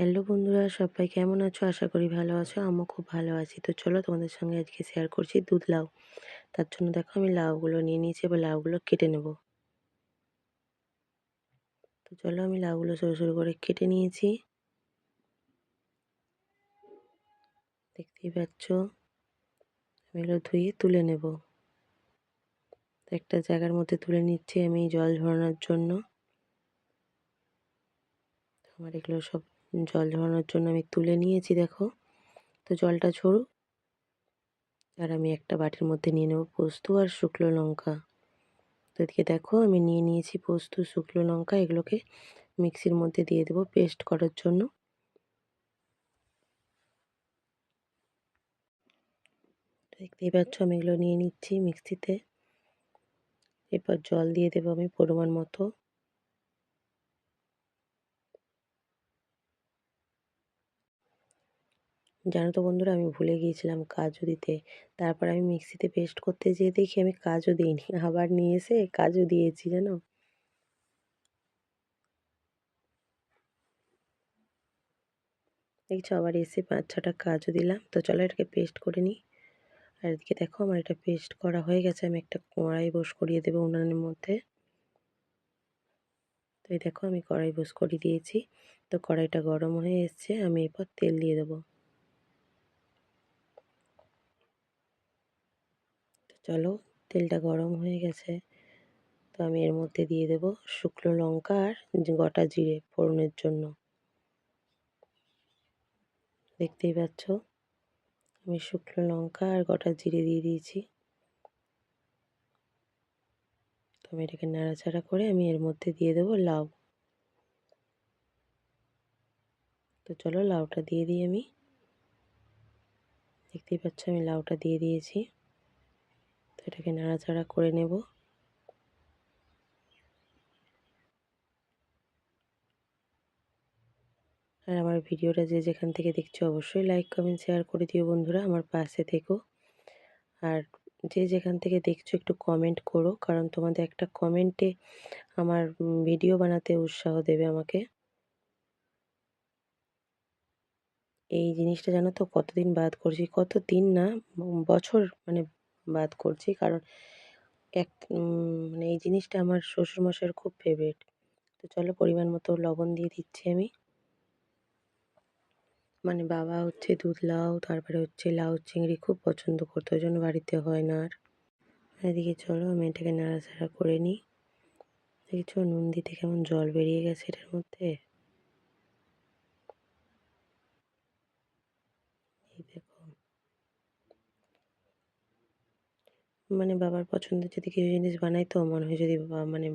Hello বন্ধুরা, সবাই কেমন আছো? আশা করি ভালো আছো, আমিও খুব ভালো আছি। তো চলো তোমাদের সঙ্গে আজকে শেয়ার করছি দুধ লাউ। তার জন্য দেখো আমি লাউগুলো নিয়ে নিয়েছি, এবার লাউগুলো কেটে নেব। তো চলো আমি লাউগুলো সরু সরু করে কেটে নিয়েছি। দেখতেই পাচ্ছ? আমি এগুলো ধুয়ে তুলে নেব। একটা জায়গার মধ্যে তুলে নিচ্ছি আমি জল ঝরানোর জন্য। আমার এগুলো সব জল ঝরানোর জন্য আমি তুলে নিয়েছি, দেখো। তো জলটা ঝরুক। আর আমি একটা বাটির মধ্যে নিয়ে নেব পোস্ত আর শুকনো লঙ্কা। তো এদিকে দেখো, আমি নিয়ে নিয়েছি পোস্ত, শুকনো লঙ্কা, এগুলোকে মিক্সির মধ্যে দিয়ে দেবো পেস্ট করার জন্য। দেখতেই পাচ্ছ, আমি এগুলো নিয়ে নিচ্ছি মিক্সিতে। এরপর জল দিয়ে দেবো আমি পরিমাণ মতো। জানো তো বন্ধুরা, আমি ভুলে গিয়েছিলাম কাজু দিতে। তারপর আমি মিক্সিতে পেস্ট করতে যেয়ে দেখি আমি কাজু দিইনি, আবার নিয়ে এসে কাজু দিয়েছি, জানো? দেখছ, আবার এসে পাঁচ ছটা কাজু দিলাম। তো চলো এটাকে পেস্ট করে নিই। আর এদিকে দেখো, আমার এটা পেস্ট করা হয়ে গেছে। আমি একটা কড়াই বস করিয়ে দেবো উনানের মধ্যে। তো এই দেখো, আমি কড়াই বস করিয়ে দিয়েছি। তো কড়াইটা গরম হয়ে এসছে, আমি এরপর তেল দিয়ে দেবো। চলো, তেলটা গরম হয়ে গেছে। তো আমি এর মধ্যে দিয়ে দেব শুকনো লঙ্কা আর গোটা জিরে ফোড়নের জন্য। দেখতেই পাচ্ছ? আমি শুকনো লঙ্কা আর গোটা জিরে দিয়ে দিয়েছি। তো আমি এটাকে নাড়াচাড়া করে আমি এর মধ্যে দিয়ে দেবো লাউ। তো চলো লাউটা দিয়ে দিই আমি। দেখতেই পাচ্ছ আমি লাউটা দিয়ে দিয়েছি। এটাকে নাড়াচাড়া করে নেব। আর আমার ভিডিওটা যে যেখান থেকে দেখছ অবশ্যই লাইক, কমেন্ট, শেয়ার করে দিও বন্ধুরা, আমার পাশে থেকো। আর যে যেখান থেকে দেখছ একটু কমেন্ট করো, কারণ তোমাদের একটা কমেন্টে আমার ভিডিও বানাতে উৎসাহ দেবে আমাকে। এই জিনিসটা জানো তো, কতদিন বাদ করছি কত দিন না, বছর মানে বাদ করছি। কারণ এক মানে এই জিনিসটা আমার শ্বশুরমশাইয়ের খুব ফেভারিট তো চলো পরিমাণ মতো লবণ দিয়ে দিচ্ছি আমি। মানে বাবা হচ্ছে দুধ লাউ, তারপরে হচ্ছে লাউ চিংড়ি খুব পছন্দ করতো, ওই জন্য বাড়িতে হয় না আর। এদিকে চলো আমি এটাকে নাড়াচাড়া করে নিই। দেখেছ নুন দিতে কেমন জল বেরিয়ে গেছে এটার মধ্যে এই দেখো মানে বাবার পছন্দের যদি কিছু জিনিস বানাই তো মনে হয় যদি বাবা মানে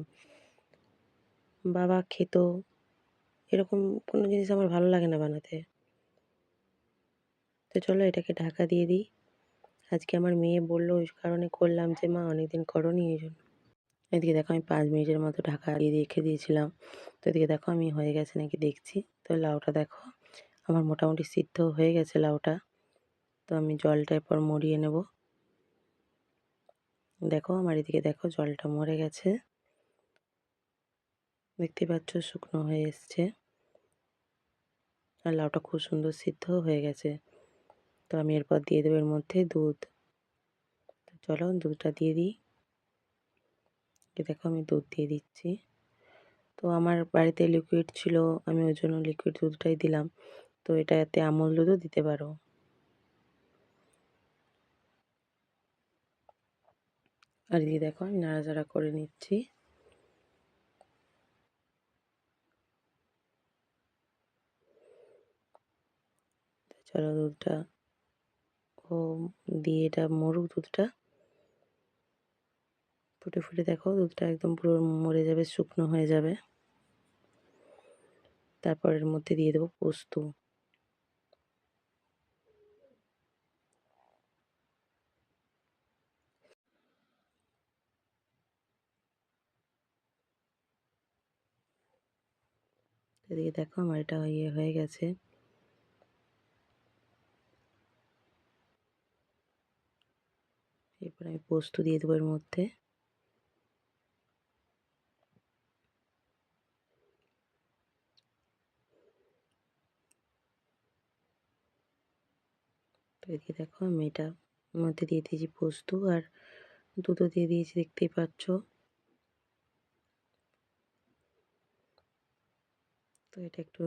বাবা খেত, এরকম কোনো জিনিস আমার ভালো লাগে না বানাতে। তো চলো এটাকে ঢাকা দিয়ে দিই। আজকে আমার মেয়ে বলল ওই কারণে করলাম যে, মা, অনেকদিন করনি এই জন্য। এদিকে দেখো আমি পাঁচ মিনিটের মতো ঢাকা দিয়ে রেখে দিয়েছিলাম। তো এদিকে দেখো আমি হয়ে গেছে নাকি দেখছি। তো লাউটা দেখো, আমার মোটামুটি সিদ্ধ হয়ে গেছে লাউটা। তো আমি জলটা এরপর মরিয়ে নেব। দেখো, আমার এদিকে দেখো, জলটা মরে গেছে। দেখতে পাচ্ছ, শুকনো হয়ে এসছে। আর লাউটা খুব সুন্দর সিদ্ধ হয়ে গেছে। তো আমি এরপর দিয়ে দেবো এর মধ্যে দুধ। তো চলো, দুধটা দিয়ে দিই। দেখো, আমি দুধ দিয়ে দিচ্ছি। তো আমার বাড়িতে লিকুইড ছিল, আমি ওই জন্য লিকুইড দুধটাই দিলাম। তো এটাতে আমল দুধও দিতে পারো। আর দিয়ে দেখো, আমি নাড়াচাড়া করে নিচ্ছি। চলো দুধটা, ও দিয়ে এটা মরুক দুধটা। ফুটে ফুটে দেখো, দুধটা একদম পুরো মরে যাবে, শুকনো হয়ে যাবে। তারপর এর মধ্যে দিয়ে দেবো পোস্ত। এদিকে দেখো আমার এটা ইয়ে হয়ে গেছে। এরপর আমি পোস্ত দিয়ে দেবো এর মধ্যে। তো এদিকে দেখো আমি এটা মধ্যে দিয়ে দিয়েছি পোস্ত আর দুধও দিয়ে দিয়েছি, দেখতেই পাচ্ছ। তো এটা একটু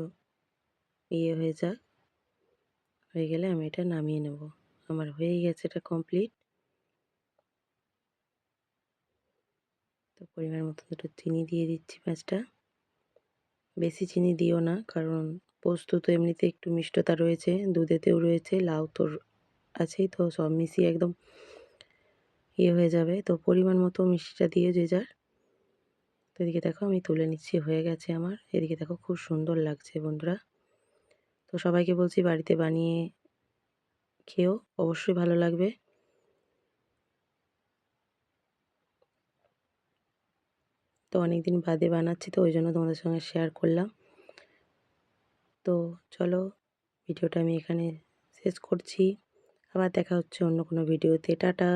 ইয়ে হয়ে যাক। হয়ে গেলে আমি এটা নামিয়ে নেব। আমার হয়েই গেছে এটা কমপ্লিট তো পরিমাণ মতো একটু চিনি দিয়ে দিচ্ছি পাঁচটা বেশি চিনি দিও না, কারণ পোস্ত তো এমনিতে একটু মিষ্টতা রয়েছে, দুধেতেও রয়েছে, লাউ তো আছেই, তো সব মিশিয়ে একদম ইয়ে হয়ে যাবে। তো পরিমাণ মতো মিষ্টিটা দিয়ে যে যার। তো এদিকে দেখো আমি তুলে নিচ্ছি, হয়ে গেছে আমার। এদিকে দেখো খুব সুন্দর লাগছে বন্ধুরা। তো সবাইকে বলছি বাড়িতে বানিয়ে খেয়েও অবশ্যই ভালো লাগবে। তো অনেক দিন বাদে বানাচ্ছি তো, ওই জন্য তোমাদের সঙ্গে শেয়ার করলাম। তো চলো, ভিডিওটা আমি এখানে শেষ করছি। আবার দেখা হচ্ছে অন্য কোনো ভিডিওতে। টাটা!